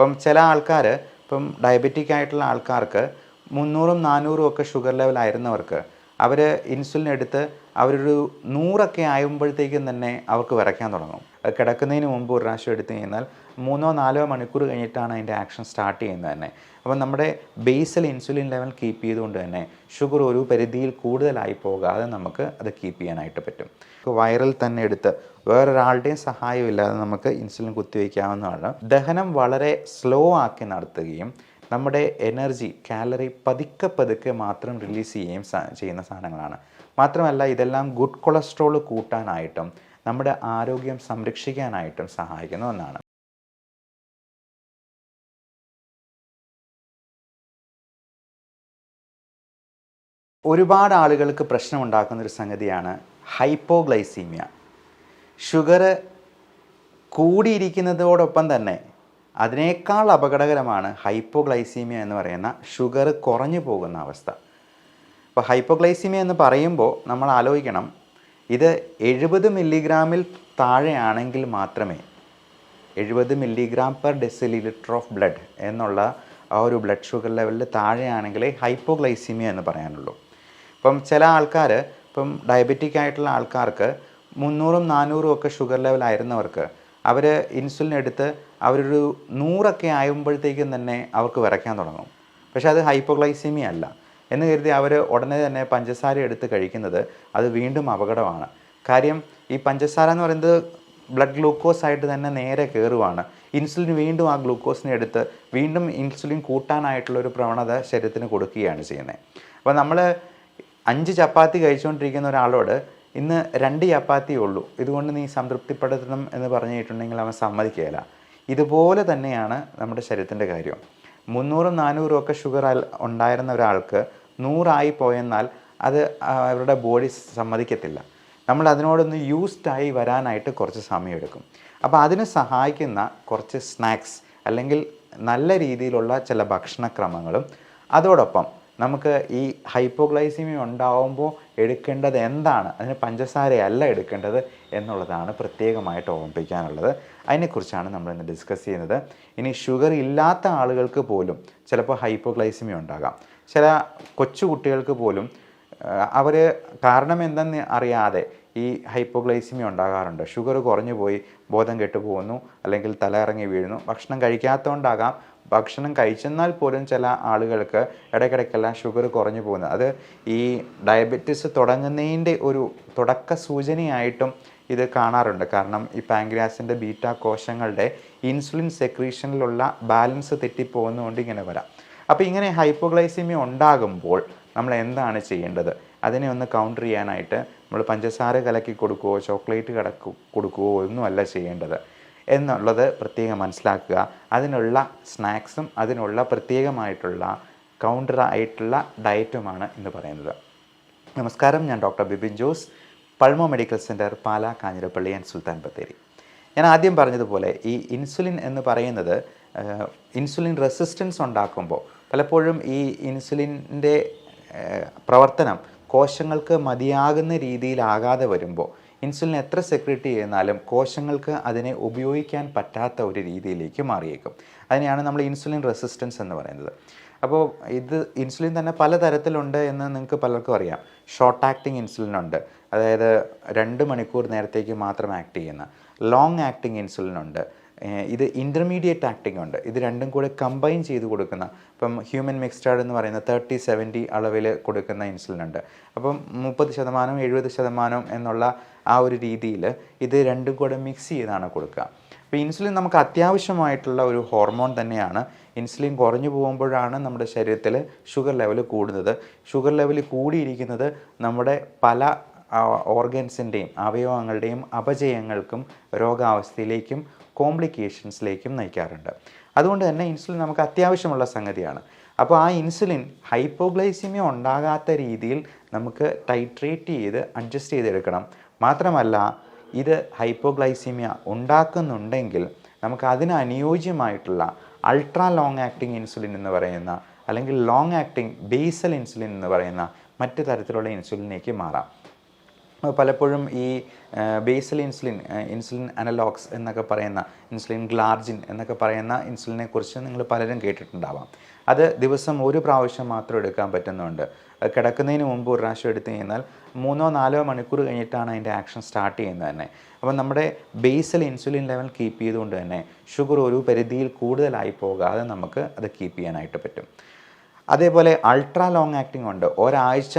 ഇപ്പം ചില ആൾക്കാർ ഇപ്പം ഡയബറ്റിക് ആയിട്ടുള്ള ആൾക്കാർക്ക് മുന്നൂറും നാനൂറും ഒക്കെ ഷുഗർ ലെവൽ ആയിരുന്നവർക്ക് അവർ ഇൻസുലിൻ എടുത്ത് അവരൊരു നൂറൊക്കെ ആയുമ്പോഴത്തേക്കും തന്നെ അവർക്ക് വിറയ്ക്കാൻ തുടങ്ങും. കിടക്കുന്നതിന് മുമ്പ് ഒരു പ്രാവശ്യം എടുത്തു കഴിഞ്ഞാൽ മൂന്നോ നാലോ മണിക്കൂർ കഴിഞ്ഞിട്ടാണ് അതിന്റെ ആക്ഷൻ സ്റ്റാർട്ട് ചെയ്യുന്നത് തന്നെ. അപ്പം നമ്മുടെ ബേസൽ ഇൻസുലിൻ ലെവൽ കീപ്പ് ചെയ്തുകൊണ്ട് തന്നെ ഷുഗർ ഒരു പരിധിയിൽ കൂടുതലായി പോകാതെ നമുക്ക് അത് കീപ്പ് ചെയ്യാനായിട്ട് പറ്റും. വൈറൽ തന്നെ എടുത്ത് വേറൊരാളുടെയും സഹായമില്ലാതെ നമുക്ക് ഇൻസുലിൻ കുത്തിവെക്കാവുന്നതാണ്. ദഹനം വളരെ സ്ലോ ആക്കി നടത്തുകയും നമ്മുടെ എനർജി കാലറി പതുക്കെ പതുക്കെ മാത്രം റിലീസ് ചെയ്യുകയും ചെയ്യുന്ന സാധനങ്ങളാണ്. മാത്രമല്ല ഇതെല്ലാം ഗുഡ് കൊളസ്ട്രോൾ കൂട്ടാനായിട്ടും നമ്മുടെ ആരോഗ്യം സംരക്ഷിക്കാനായിട്ടും സഹായിക്കുന്ന ഒന്നാണ്. ഒരുപാട് ആളുകൾക്ക് പ്രശ്നമുണ്ടാക്കുന്ന ഒരു സംഗതിയാണ് ഹൈപ്പോഗ്ലൈസീമിയ. ഷുഗർ കൂടിയിരിക്കുന്നതോടൊപ്പം തന്നെ അതിനേക്കാൾ അപകടകരമാണ് ഹൈപ്പോഗ്ലൈസീമിയ എന്ന് പറയുന്ന ഷുഗർ കുറഞ്ഞു പോകുന്ന അവസ്ഥ. അപ്പോൾ ഹൈപ്പോഗ്ലൈസീമിയ എന്ന് പറയുമ്പോൾ നമ്മൾ ആലോചിക്കണം ഇത് എഴുപത് മില്ലിഗ്രാമിൽ താഴെയാണെങ്കിൽ മാത്രമേ എഴുപത് milligram per decilitre of blood എന്നുള്ള ആ ഒരു ബ്ലഡ് ഷുഗർ ലെവലിൽ താഴെയാണെങ്കിലേ ഹൈപ്പോഗ്ലൈസീമിയ എന്ന് പറയാനുള്ളൂ. ഇപ്പം ചില ആൾക്കാർ ഇപ്പം ഡയബറ്റിക് ആയിട്ടുള്ള ആൾക്കാർക്ക് മുന്നൂറും നാനൂറും ഒക്കെ ഷുഗർ ലെവൽ ആയിരുന്നവർക്ക് അവർ ഇൻസുലിൻ എടുത്ത് അവരൊരു നൂറൊക്കെ ആയുമ്പോഴത്തേക്കും തന്നെ അവർക്ക് വിറയ്ക്കാൻ തുടങ്ങും. പക്ഷേ അത് ഹൈപ്പോഗ്ലൈസീമിയ അല്ല. എന്ന് കരുതി അവർ ഉടനെ തന്നെ പഞ്ചസാര എടുത്ത് കഴിക്കുന്നത് അത് വീണ്ടും അപകടമാണ്. കാര്യം ഈ പഞ്ചസാര എന്ന് പറയുന്നത് ബ്ലഡ് ഗ്ലൂക്കോസ് ആയിട്ട് തന്നെ നേരെ കയറുവാണ് ഇൻസുലിൻ വീണ്ടും ആ ഗ്ലൂക്കോസിനെ എടുത്ത് വീണ്ടും ഇൻസുലിൻ കൂട്ടാനായിട്ടുള്ള ഒരു പ്രവണത ശരീരത്തിന് കൊടുക്കുകയാണ് ചെയ്യുന്നത്. അപ്പോൾ നമ്മൾ അഞ്ച് ചപ്പാത്തി കഴിച്ചുകൊണ്ടിരിക്കുന്ന ഒരാളോട് ഇന്ന് രണ്ട് ചപ്പാത്തി ഉള്ളൂ. ഇതുകൊണ്ട് നീ സംതൃപ്തിപ്പെടുത്തണം എന്ന് പറഞ്ഞിട്ടുണ്ടെങ്കിൽ അവൻ സമ്മതിക്കുകയില്ല ഇതുപോലെ തന്നെയാണ് നമ്മുടെ ശരീരത്തിന്റെ കാര്യം. മുന്നൂറും നാനൂറും ഒക്കെ ഷുഗർ ഉണ്ടായിരുന്ന ഒരാൾക്ക് നൂറായി പോയെന്നാൽ അത് അവരുടെ ബോഡി സമ്മതിക്കത്തില്ല. നമ്മൾ അതിനോടൊന്ന് യൂസ്ഡായി വരാനായിട്ട് കുറച്ച് സമയമെടുക്കും. അപ്പോൾ അതിന് സഹായിക്കുന്ന കുറച്ച് സ്നാക്സ് അല്ലെങ്കിൽ നല്ല രീതിയിലുള്ള ചില ഭക്ഷണക്രമങ്ങളും അതോടൊപ്പം നമുക്ക് ഈ ഹൈപ്പോഗ്ലൈസിമി ഉണ്ടാവുമ്പോൾ എടുക്കേണ്ടത് എന്താണ്? അതിന് പഞ്ചസാരയല്ല എടുക്കേണ്ടത് എന്നുള്ളതാണ് പ്രത്യേകമായിട്ട് ഓർമ്മിപ്പിക്കാനുള്ളത്. അതിനെക്കുറിച്ചാണ് നമ്മൾ ഇന്ന് ഡിസ്കസ് ചെയ്യുന്നത്. ഇനി ഷുഗർ ഇല്ലാത്ത ആളുകൾക്ക് പോലും ചിലപ്പോൾ ഹൈപ്പോഗ്ലൈസിമി ഉണ്ടാകാം. ചില കൊച്ചു കുട്ടികൾക്ക് പോലും അവർ കാരണം എന്തെന്ന് അറിയാതെ ഈ ഹൈപ്പോഗ്ലൈസിമി ഉണ്ടാകാറുണ്ട്. ഷുഗർ കുറഞ്ഞു പോയി ബോധം കെട്ടു പോകുന്നു അല്ലെങ്കിൽ തല ഇറങ്ങി വീഴുന്നു ഭക്ഷണം കഴിക്കാത്തതുകൊണ്ടാകാം. ഭക്ഷണം കഴിച്ചെന്നാൽ പോലും ചില ആളുകൾക്ക് ഇടയ്ക്കിടയ്ക്കെല്ലാം ഷുഗർ കുറഞ്ഞു പോകുന്നത് അത് ഈ ഡയബറ്റിസ് തുടങ്ങുന്നതിന്റെ ഒരു തുടക്ക സൂചനയായിട്ടും ഇത് കാണാറുണ്ട്. കാരണം ഈ പാങ്ക്രിയാസിന്റെ ബീറ്റ കോശങ്ങളുടെ ഇൻസുലിൻ സെക്രീഷനിലുള്ള ബാലൻസ് തെറ്റിപ്പോകുന്നതുകൊണ്ട് ഇങ്ങനെ വരാം. അപ്പോൾ ഇങ്ങനെ ഹൈപ്പോഗ്ലൈസിമിയ ഉണ്ടാകുമ്പോൾ നമ്മൾ എന്താണ് ചെയ്യേണ്ടത്? അതിനെ ഒന്ന് കൗണ്ടർ ചെയ്യാനായിട്ട് നമ്മൾ പഞ്ചസാര കലക്കി കൊടുക്കുകയോ ചോക്ലേറ്റ് കടക്കു കൊടുക്കുകയോ ഒന്നുമല്ല ചെയ്യേണ്ടത്. എന്നുള്ളത് പ്രത്യേകം മനസ്സിലാക്കുക. അതിനുള്ള സ്നാക്സും അതിനുള്ള പ്രത്യേകമായിട്ടുള്ള കൗണ്ടർ ആയിട്ടുള്ള ഡയറ്റുമാണ് എന്ന് പറയുന്നത്. നമസ്കാരം. ഞാൻ doctor Bibin Jose Pulmo medical centre Pala Kanjirappally and Sultan Bathery. ഞാൻ ആദ്യം പറഞ്ഞതുപോലെ ഈ ഇൻസുലിൻ എന്ന് പറയുന്നത് ഇൻസുലിൻ റെസിസ്റ്റൻസ് ഉണ്ടാക്കുമ്പോൾ പലപ്പോഴും ഈ ഇൻസുലിന്റെ പ്രവർത്തനം കോശങ്ങൾക്ക് മതിയാകുന്ന രീതിയിലാകാതെ വരുമ്പോൾ ഇൻസുലിൻ എത്ര സെക്രറ്റ് ചെയ്യുന്നാലും കോശങ്ങൾക്ക് അതിനെ ഉപയോഗിക്കാൻ പറ്റാത്ത ഒരു രീതിയിലേക്ക് മാറിയേക്കും. അതിനെയാണ് നമ്മൾ ഇൻസുലിൻ റെസിസ്റ്റൻസ് എന്ന് പറയുന്നത്. അപ്പോൾ ഇത് ഇൻസുലിൻ തന്നെ പലതരത്തിലുണ്ട് എന്ന് നിങ്ങൾക്ക് പലർക്കും അറിയാം. ഷോർട്ട് ആക്ടിങ് ഇൻസുലിൻ ഉണ്ട്. അതായത് രണ്ട് മണിക്കൂർ നേരത്തേക്ക് മാത്രം ആക്ട് ചെയ്യുന്ന ലോങ് ആക്ടിങ് ഇൻസുലിൻ ഉണ്ട്. ഇത് ഇന്റർമീഡിയറ്റ് ആക്ടിംഗ് ഉണ്ട്. ഇത് രണ്ടും കൂടെ കമ്പൈൻ ചെയ്ത് കൊടുക്കുന്ന ഇപ്പം ഹ്യൂമൻ മിക്സ്റ്റാർഡ് എന്ന് പറയുന്ന തേർട്ടി സെവന്റി അളവിൽ കൊടുക്കുന്ന ഇൻസുലിൻ ഉണ്ട്. അപ്പം മുപ്പത് ശതമാനം എഴുപത് ശതമാനം എന്നുള്ള ആ ഒരു രീതിയിൽ ഇത് രണ്ടും കൂടെ മിക്സ് ചെയ്താണ് കൊടുക്കുക. അപ്പോൾ ഇൻസുലിൻ നമുക്ക് അത്യാവശ്യമായിട്ടുള്ള ഒരു ഹോർമോൺ തന്നെയാണ്. ഇൻസുലിൻ കുറഞ്ഞു പോകുമ്പോഴാണ് നമ്മുടെ ശരീരത്തിൽ ഷുഗർ ലെവൽ കൂടുന്നത്. ഷുഗർ ലെവൽ കൂടിയിരിക്കുന്നത് നമ്മുടെ പല ഓർഗൻസിന്റെയും അവയവങ്ങളുടെയും അപജയങ്ങൾക്കും രോഗാവസ്ഥയിലേക്കും കോംപ്ലിക്കേഷൻസിലേക്കും നയിക്കാറുണ്ട്. അതുകൊണ്ട് തന്നെ ഇൻസുലിൻ നമുക്ക് അത്യാവശ്യമുള്ള സംഗതിയാണ്. അപ്പോൾ ആ ഇൻസുലിൻ ഹൈപ്പോഗ്ലൈസിമിയ ഉണ്ടാകാത്ത രീതിയിൽ നമുക്ക് ടൈട്രേറ്റ് ചെയ്ത് അഡ്ജസ്റ്റ് ചെയ്തെടുക്കണം. മാത്രമല്ല ഇത് ഹൈപ്പോഗ്ലൈസിമിയ ഉണ്ടാക്കുന്നുണ്ടെങ്കിൽ നമുക്ക് അതിന് അനുയോജ്യമായിട്ടുള്ള അൾട്രാ ലോങ് ആക്ടിങ് ഇൻസുലിൻ എന്ന് പറയുന്ന അല്ലെങ്കിൽ ലോങ് ആക്ടിങ് ബേസൽ ഇൻസുലിൻ എന്ന് പറയുന്ന മറ്റു തരത്തിലുള്ള ഇൻസുലിനേക്ക് മാറാം. പലപ്പോഴും ഈ ബേസൽ ഇൻസുലിൻ ഇൻസുലിൻ അനലോഗ്സ് എന്നൊക്കെ പറയുന്ന ഇൻസുലിൻ ഗ്ലാർജിൻ എന്നൊക്കെ പറയുന്ന ഇൻസുലിനെ കുറിച്ച് നിങ്ങൾ പലരും കേട്ടിട്ടുണ്ടാവാം. അത് ദിവസം ഒരു പ്രാവശ്യം മാത്രം എടുക്കാൻ പറ്റുന്നുണ്ട്. കിടക്കുന്നതിന് മുമ്പ് ഒരു പ്രാവശ്യം എടുത്തു കഴിഞ്ഞാൽ മൂന്നോ നാലോ മണിക്കൂർ കഴിഞ്ഞിട്ടാണ് അതിന്റെ ആക്ഷൻ സ്റ്റാർട്ട് ചെയ്യുന്നത് തന്നെ. അപ്പോൾ നമ്മുടെ ബേസൽ ഇൻസുലിൻ ലെവൽ കീപ്പ് ചെയ്തുകൊണ്ട് തന്നെ ഷുഗർ ഒരു പരിധിയിൽ കൂടുതലായി പോകാതെ നമുക്ക് അത് കീപ്പ് ചെയ്യാനായിട്ട് പറ്റും. അതേപോലെ അൾട്രാ ലോങ് ആക്ടിംഗ് ഉണ്ട്. ഒരാഴ്ച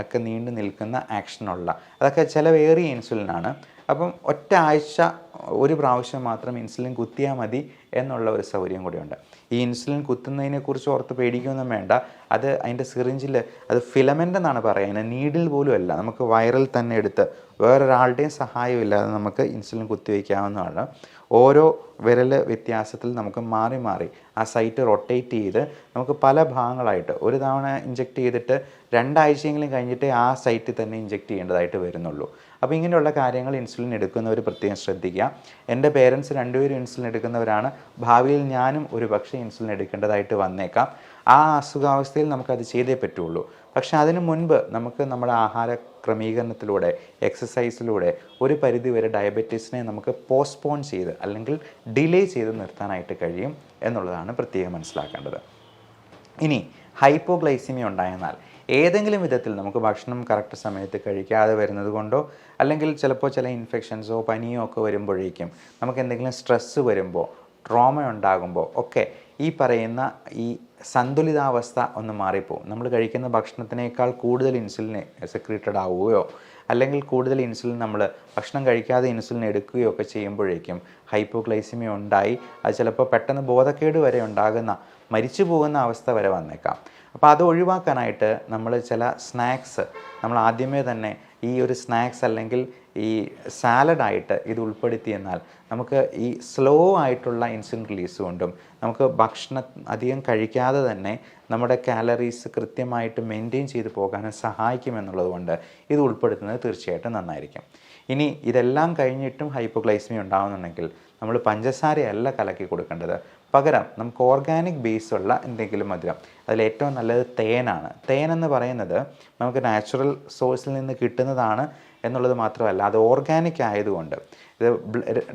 ഒക്കെ നീണ്ടു നിൽക്കുന്ന ആക്ഷനുള്ള അതൊക്കെ ചിലവേറിയ ഇൻസുലിനാണ് അപ്പം ഒറ്റ ആഴ്ച ഒരു പ്രാവശ്യം മാത്രം ഇൻസുലിൻ കുത്തിയാൽ മതി എന്നുള്ള ഒരു സൗകര്യം കൂടിയുണ്ട്. ഈ ഇൻസുലിൻ കുത്തുന്നതിനെക്കുറിച്ച് ഓർത്ത് പേടിക്കുകയൊന്നും വേണ്ട. അത് അതിന്റെ സിറിഞ്ചിൽ അത് ഫിലമെന്റ് എന്നാണ് പറയുന്നത്. നീഡിൽ പോലും അല്ല. നമുക്ക് വൈറൽ തന്നെ എടുത്ത് വേറൊരാളുടെയും സഹായമില്ലാതെ നമുക്ക് ഇൻസുലിൻ കുത്തിവയ്ക്കാവുന്നതാണ് ഓരോ വിരൽ വ്യത്യാസത്തിൽ നമുക്ക് മാറി മാറി ആ സൈറ്റ് റൊട്ടേറ്റ് ചെയ്ത് നമുക്ക് പല ഭാഗങ്ങളായിട്ട് ഒരു തവണ ഇഞ്ചെക്ട് ചെയ്തിട്ട് രണ്ടാഴ്ചയെങ്കിലും കഴിഞ്ഞിട്ട് ആ സൈറ്റിൽ തന്നെ ഇഞ്ചെക്ട് ചെയ്യേണ്ടതായിട്ട് വരുന്നുള്ളൂ. അപ്പോൾ ഇങ്ങനെയുള്ള കാര്യങ്ങൾ ഇൻസുലിൻ എടുക്കുന്നവർ പ്രത്യേകം ശ്രദ്ധിക്കുക. എന്റെ പേരൻസ് രണ്ടുപേരും ഇൻസുലിൻ എടുക്കുന്നവരാണ്. ഭാവിയിൽ ഞാനും ഒരു പക്ഷേ ഇൻസുലിൻ എടുക്കേണ്ടതായിട്ട് വന്നേക്കാം. ആ അസുഖാവസ്ഥയിൽ നമുക്കത് ചെയ്തേ പറ്റുള്ളൂ. പക്ഷേ അതിനു മുൻപ് നമുക്ക് നമ്മുടെ ആഹാര ക്രമീകരണത്തിലൂടെ എക്സസൈസിലൂടെ ഒരു പരിധിവരെ ഡയബറ്റീസിനെ നമുക്ക് പോസ്റ്റ്പോൺ ചെയ്ത് അല്ലെങ്കിൽ ഡിലേ ചെയ്ത് നിർത്താനായിട്ട് കഴിയും എന്നുള്ളതാണ് പ്രത്യേകം മനസ്സിലാക്കേണ്ടത്. ഇനി ഹൈപ്പോഗ്ലൈസിമിയ ഉണ്ടായെന്നാൽ ഏതെങ്കിലും വിധത്തിൽ നമുക്ക് ഭക്ഷണം കറക്റ്റ് സമയത്ത് കഴിക്കാതെ വരുന്നത് കൊണ്ടോ അല്ലെങ്കിൽ ചിലപ്പോൾ ചില ഇൻഫെക്ഷൻസോ പനിയോ ഒക്കെ വരുമ്പോഴേക്കും നമുക്ക് എന്തെങ്കിലും സ്ട്രെസ്സ് വരുമ്പോൾ ട്രോമ ഉണ്ടാകുമ്പോൾ ഒക്കെ ഈ പറയുന്ന ഈ സന്തുലിതാവസ്ഥ ഒന്ന് മാറിപ്പോവും. നമ്മൾ കഴിക്കുന്ന ഭക്ഷണത്തിനേക്കാൾ കൂടുതൽ ഇൻസുലിൻ സെക്രീറ്റഡ് ആവുകയോ അല്ലെങ്കിൽ കൂടുതൽ ഇൻസുലിൻ നമ്മൾ ഭക്ഷണം കഴിക്കാതെ ഇൻസുലിൻ എടുക്കുകയോ ഒക്കെ ചെയ്യുമ്പോഴേക്കും ഹൈപ്പോഗ്ലൈസിമിയ ഉണ്ടായി. അത് ചിലപ്പോൾ പെട്ടെന്ന് ബോധക്കേട് വരെ ഉണ്ടാകുന്ന മരിച്ചു പോകുന്ന അവസ്ഥ വരെ വന്നേക്കാം. അപ്പോൾ അത് ഒഴിവാക്കാനായിട്ട് നമ്മൾ ചില സ്നാക്സ് നമ്മൾ ആദ്യമേ തന്നെ ഈ ഒരു സ്നാക്സ് അല്ലെങ്കിൽ ഈ സാലഡായിട്ട് ഇത് ഉൾപ്പെടുത്തി എന്നാൽ നമുക്ക് ഈ സ്ലോ ആയിട്ടുള്ള ഇൻസുലിൻ റിലീസ് കൊണ്ടും നമുക്ക് ഭക്ഷണം അധികം കഴിക്കാതെ തന്നെ നമ്മുടെ കാലറീസ് കൃത്യമായിട്ട് മെയിന്റെയിൻ ചെയ്ത് പോകാനും സഹായിക്കുമെന്നുള്ളത് കൊണ്ട് ഇത് ഉൾപ്പെടുത്തുന്നത് തീർച്ചയായിട്ടും നന്നായിരിക്കും. ഇനി ഇതെല്ലാം കഴിഞ്ഞിട്ടും ഹൈപ്പോഗ്ലൈസിമി ഉണ്ടാകുന്നുണ്ടെങ്കിൽ നമ്മൾ പഞ്ചസാരയല്ല കലക്കി കൊടുക്കേണ്ടത്. പകരം നമുക്ക് ഓർഗാനിക് ബേസുള്ള എന്തെങ്കിലും മധുരം. അതിലേറ്റവും നല്ലത് തേനാണ്. തേൻ എന്ന് പറയുന്നത് നമുക്ക് നാച്ചുറൽ സോഴ്സിൽ നിന്ന് കിട്ടുന്നതാണ് എന്നുള്ളത് മാത്രമല്ല അത് ഓർഗാനിക് ആയതുകൊണ്ട്. ഇത്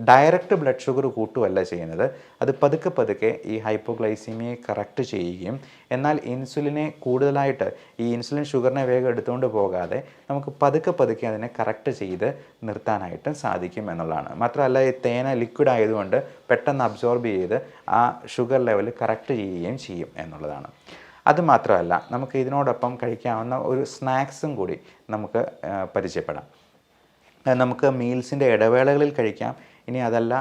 ഡയറക്റ്റ് ബ്ലഡ് ഷുഗർ കൂട്ടുമല്ല ചെയ്യുന്നത്. അത് പതുക്കെ പതുക്കെ ഈ ഹൈപ്പോഗ്ലൈസീമിയെ കറക്റ്റ് ചെയ്യുകയും എന്നാൽ ഇൻസുലിനെ കൂടുതലായിട്ട് ഈ ഇൻസുലിൻ ഷുഗറിനെ വേഗം എടുത്തുകൊണ്ട് പോകാതെ നമുക്ക് പതുക്കെ പതുക്കെ അതിനെ കറക്റ്റ് ചെയ്ത് നിർത്താനായിട്ട് സാധിക്കും എന്നുള്ളതാണ്. മാത്രമല്ല ഈ തേന ലിക്വിഡ് ആയതുകൊണ്ട് പെട്ടെന്ന് അബ്സോർബ് ചെയ്ത് ആ ഷുഗർ ലെവൽ കറക്റ്റ് ചെയ്യുകയും ചെയ്യും എന്നുള്ളതാണ്. അത് മാത്രമല്ല നമുക്ക് ഇതിനോടൊപ്പം കഴിക്കാവുന്ന ഒരു സ്നാക്സും കൂടി നമുക്ക് പരിചയപ്പെടാം. നമുക്ക് മീൽസിന്റെ ഇടവേളകളിൽ കഴിക്കാം. ഇനി അതല്ല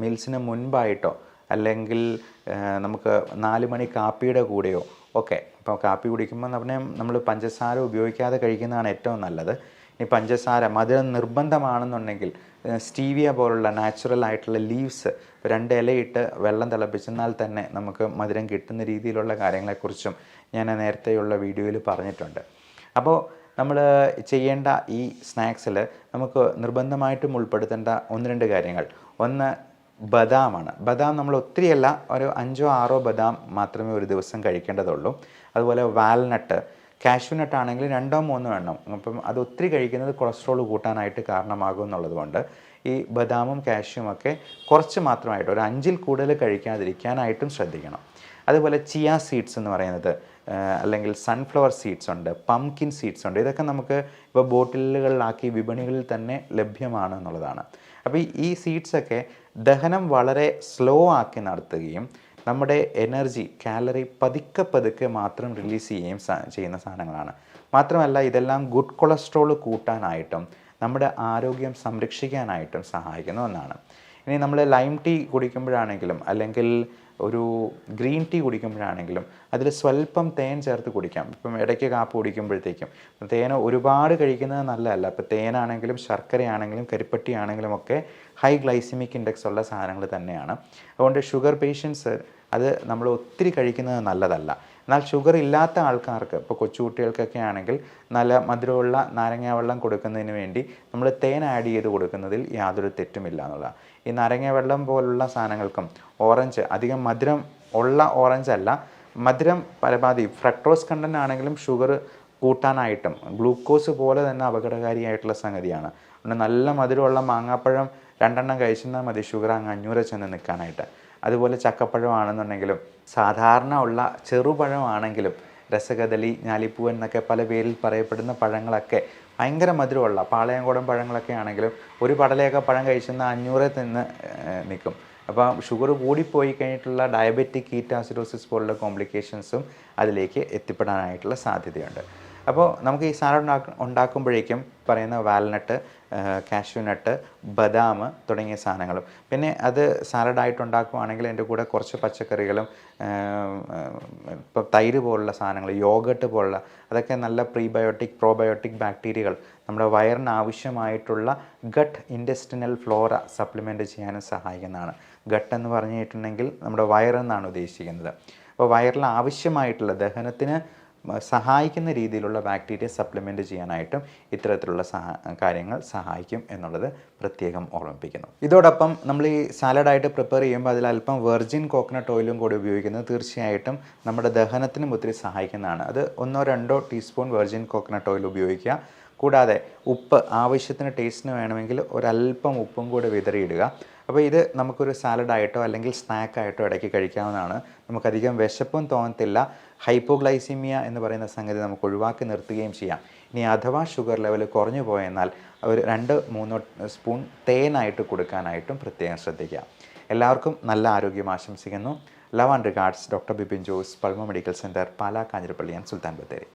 മീൽസിന് മുൻപായിട്ടോ അല്ലെങ്കിൽ നമുക്ക് നാല് മണി കാപ്പിയുടെ കൂടെയോ ഒക്കെ. ഇപ്പോൾ കാപ്പി കുടിക്കുമ്പോൾ പറഞ്ഞാൽ നമ്മൾ പഞ്ചസാര ഉപയോഗിക്കാതെ കഴിക്കുന്നതാണ് ഏറ്റവും നല്ലത്. ഇനി പഞ്ചസാര മധുരം നിർബന്ധമാണെന്നുണ്ടെങ്കിൽ സ്റ്റീവിയ പോലുള്ള നാച്ചുറൽ ആയിട്ടുള്ള ലീവ്സ് രണ്ട് ഇലയിട്ട് വെള്ളം തിളപ്പിച്ചെന്നാൽ തന്നെ നമുക്ക് മധുരം കിട്ടുന്ന രീതിയിലുള്ള കാര്യങ്ങളെക്കുറിച്ചും ഞാൻ നേരത്തെയുള്ള വീഡിയോയിൽ പറഞ്ഞിട്ടുണ്ട്. അപ്പോൾ നമ്മൾ ചെയ്യേണ്ട ഈ സ്നാക്സിൽ നമുക്ക് നിർബന്ധമായിട്ടും ഉൾപ്പെടുത്തേണ്ട ഒന്ന് രണ്ട് കാര്യങ്ങൾ. ഒന്ന് ബദാമാണ്. ബദാം നമ്മൾ ഒത്തിരിയല്ല ഒരു അഞ്ചോ ആറോ ബദാം മാത്രമേ ഒരു ദിവസം കഴിക്കേണ്ടതുള്ളൂ. അതുപോലെ വാൽനട്ട് കാഷ്യൂനട്ട് ആണെങ്കിൽ രണ്ടോ മൂന്നോ എണ്ണം. അപ്പം അത് ഒത്തിരി കഴിക്കുന്നത് കൊളസ്ട്രോൾ കൂട്ടാനായിട്ട് കാരണമാകും എന്നുള്ളതുകൊണ്ട് ഈ ബദാമും കാഷ്യൂം ഒക്കെ കുറച്ച് മാത്രമായിട്ട് ഒരു അഞ്ചിൽ കൂടുതൽ കഴിക്കാതിരിക്കാനായിട്ടും ശ്രദ്ധിക്കണം. അതുപോലെ ചിയ സീഡ്സ് എന്ന് പറയുന്നത് അല്ലെങ്കിൽ സൺഫ്ലവർ സീഡ്സ് ഉണ്ട് പംകിൻ സീഡ്സ് ഉണ്ട്. ഇതൊക്കെ നമുക്ക് ഇപ്പോൾ ബോട്ടിലുകളിലാക്കി വിപണികളിൽ തന്നെ ലഭ്യമാണ് എന്നുള്ളതാണ്. അപ്പോൾ ഈ- സീഡ്സൊക്കെ ദഹനം വളരെ സ്ലോ ആക്കി നടത്തുകയും നമ്മുടെ എനർജി കാലറി പതുക്കെ പതുക്കെ മാത്രം റിലീസ് ചെയ്യുകയും ചെയ്യുന്ന സാധനങ്ങളാണ്. മാത്രമല്ല ഇതെല്ലാം ഗുഡ് കൊളസ്ട്രോൾ കൂട്ടാനായിട്ടും നമ്മുടെ ആരോഗ്യം സംരക്ഷിക്കാനായിട്ടും സഹായിക്കുന്ന ഒന്നാണ്. ഇനി നമ്മൾ ലൈം ടീ കുടിക്കുമ്പോഴാണെങ്കിലും അല്ലെങ്കിൽ ഒരു ഗ്രീൻ ടീ കുടിക്കുമ്പോഴാണെങ്കിലും അതിൽ സ്വല്പം തേൻ ചേർത്ത് കുടിക്കാം. ഇപ്പം ഇടയ്ക്ക് കാപ്പ് കുടിക്കുമ്പോഴത്തേക്കും. തേൻ ഒരുപാട് കഴിക്കുന്നത് നല്ലതല്ല. അപ്പോൾ തേനാണെങ്കിലും ശർക്കരയാണെങ്കിലും കരിപ്പട്ടി ആണെങ്കിലും ഒക്കെ ഹൈ ഗ്ലൈസിമിക് ഇൻഡെക്സ് ഉള്ള സാധനങ്ങൾ തന്നെയാണ്. അതുകൊണ്ട് ഷുഗർ പേഷ്യൻസ് അത് നമ്മൾ ഒത്തിരി കഴിക്കുന്നത് നല്ലതല്ല. എന്നാൽ ഷുഗർ ഇല്ലാത്ത ആൾക്കാർക്ക് ഇപ്പോൾ കൊച്ചുകുട്ടികൾക്കൊക്കെ ആണെങ്കിൽ നല്ല മധുരമുള്ള നാരങ്ങാവെള്ളം കൊടുക്കുന്നതിന് വേണ്ടി നമ്മൾ തേൻ ആഡ് ചെയ്ത് കൊടുക്കുന്നതിൽ യാതൊരു തെറ്റുമില്ല എന്നുള്ളതാണ് ഈ നാരങ്ങാവെള്ളം പോലുള്ള സാധനങ്ങൾക്കും ഓറഞ്ച് അധികം മധുരം ഉള്ള ഓറഞ്ച് അല്ല മധുരം പരമാവധി ഫ്രക്ടോസ് കണ്ടന്റ് ആണെങ്കിലും ഷുഗർ കൂട്ടാനായിട്ടും ഗ്ലൂക്കോസ് പോലെ തന്നെ അപകടകാരിയായിട്ടുള്ള സംഗതിയാണ്. അതുകൊണ്ട് നല്ല മധുരമുള്ള മാങ്ങാപ്പഴം രണ്ടെണ്ണം കഴിച്ചെന്നാൽ മതി ഷുഗർ അങ്ങ് അഞ്ഞൂറ് ചെന്ന് നിൽക്കാനായിട്ട്. അതുപോലെ ചക്കപ്പഴമാണെന്നുണ്ടെങ്കിലും സാധാരണ ഉള്ള ചെറുപഴമാണെങ്കിലും രസകദളി ഞാലിപ്പൂവൻ എന്നൊക്കെ പല പേരിൽ പറയപ്പെടുന്ന പഴങ്ങളൊക്കെ ഭയങ്കര മധുരമുള്ള പാളയംകോടൻ പഴങ്ങളൊക്കെ ആണെങ്കിലും ഒരു പടലയൊക്കെ പഴം കഴിച്ചെന്നാൽ അഞ്ഞൂറെ നിന്ന് നിൽക്കും. അപ്പോൾ ഷുഗർ കൂടിപ്പോയി കഴിഞ്ഞിട്ടുള്ള ഡയബറ്റിക് കീറ്റാസിഡോസിസ് പോലുള്ള കോംപ്ലിക്കേഷൻസും അതിലേക്ക് എത്തിപ്പെടാനായിട്ടുള്ള സാധ്യതയുണ്ട്. അപ്പോൾ നമുക്ക് ഈ സാലഡ് ഉണ്ടാക്കുമ്പോഴേക്കും പറയുന്ന വാൽനട്ട് കാഷ്യൂ നട്ട് ബദാം തുടങ്ങിയ സാധനങ്ങളും. പിന്നെ അത് സാലഡായിട്ട് ഉണ്ടാക്കുവാണെങ്കിൽ എന്റെ കൂടെ കുറച്ച് പച്ചക്കറികളും ഇപ്പോൾ തൈര് പോലുള്ള സാധനങ്ങൾ യോഗട്ട് പോലുള്ള അതൊക്കെ നല്ല പ്രീബയോട്ടിക് പ്രോബയോട്ടിക് ബാക്ടീരിയകൾ നമ്മുടെ വയറിന് ആവശ്യമായിട്ടുള്ള ഗട്ട് ഇൻഡസ്റ്റിനൽ ഫ്ലോറ സപ്ലിമെന്റ് ചെയ്യാനും സഹായിക്കുന്നതാണ്. ഗട്ട് എന്ന് പറഞ്ഞിട്ടുണ്ടെങ്കിൽ നമ്മുടെ വയറെന്നാണ് ഉദ്ദേശിക്കുന്നത്. അപ്പോൾ വയറിൽ ആവശ്യമായിട്ടുള്ള ദഹനത്തിന് സഹായിക്കുന്ന രീതിയിലുള്ള ബാക്ടീരിയ സപ്ലിമെന്റ് ചെയ്യാനായിട്ടും ഇത്തരത്തിലുള്ള സഹ കാര്യങ്ങൾ സഹായിക്കും എന്നുള്ളത് പ്രത്യേകം ഓർമ്മിപ്പിക്കുന്നു. ഇതോടൊപ്പം നമ്മൾ ഈ സാലഡായിട്ട് പ്രിപ്പയർ ചെയ്യുമ്പോൾ അതിൽ അല്പം വെർജിൻ കോക്കനട്ട് ഓയിലും കൂടി ഉപയോഗിക്കുന്നത് തീർച്ചയായിട്ടും നമ്മുടെ ദഹനത്തിനും ഒത്തിരി സഹായിക്കുന്നതാണ്. അത് ഒന്നോ രണ്ടോ ടീസ്പൂൺ വെർജിൻ കോക്കനട്ട് ഓയിൽ ഉപയോഗിക്കുക. കൂടാതെ ഉപ്പ് ആവശ്യത്തിന് ടേസ്റ്റിന് വേണമെങ്കിൽ ഒരല്പം ഉപ്പും കൂടെ വിതറിയിടുക. അപ്പോൾ ഇത് നമുക്കൊരു സാലഡായിട്ടോ അല്ലെങ്കിൽ സ്നാക്കായിട്ടോ ഇടയ്ക്ക് കഴിക്കാവുന്നതാണ്. നമുക്കധികം വിശപ്പും തോന്നത്തില്ല. ഹൈപ്പോഗ്ലൈസീമിയ എന്ന് പറയുന്ന സംഗതി നമുക്ക് ഒഴിവാക്കി നിർത്തുകയും ചെയ്യാം. ഇനി അഥവാ ഷുഗർ ലെവൽ കുറഞ്ഞു പോയെന്നാൽ ഒരു രണ്ട് മൂന്നോ സ്പൂൺ തേനായിട്ട് കൊടുക്കാനായിട്ടും പ്രത്യേകം ശ്രദ്ധിക്കുക. എല്ലാവർക്കും നല്ല ആരോഗ്യം ആശംസിക്കുന്നു. Love and regards doctor Bipin Jose Pulma medical centre Pala Kanjirappally and Sultan Bathery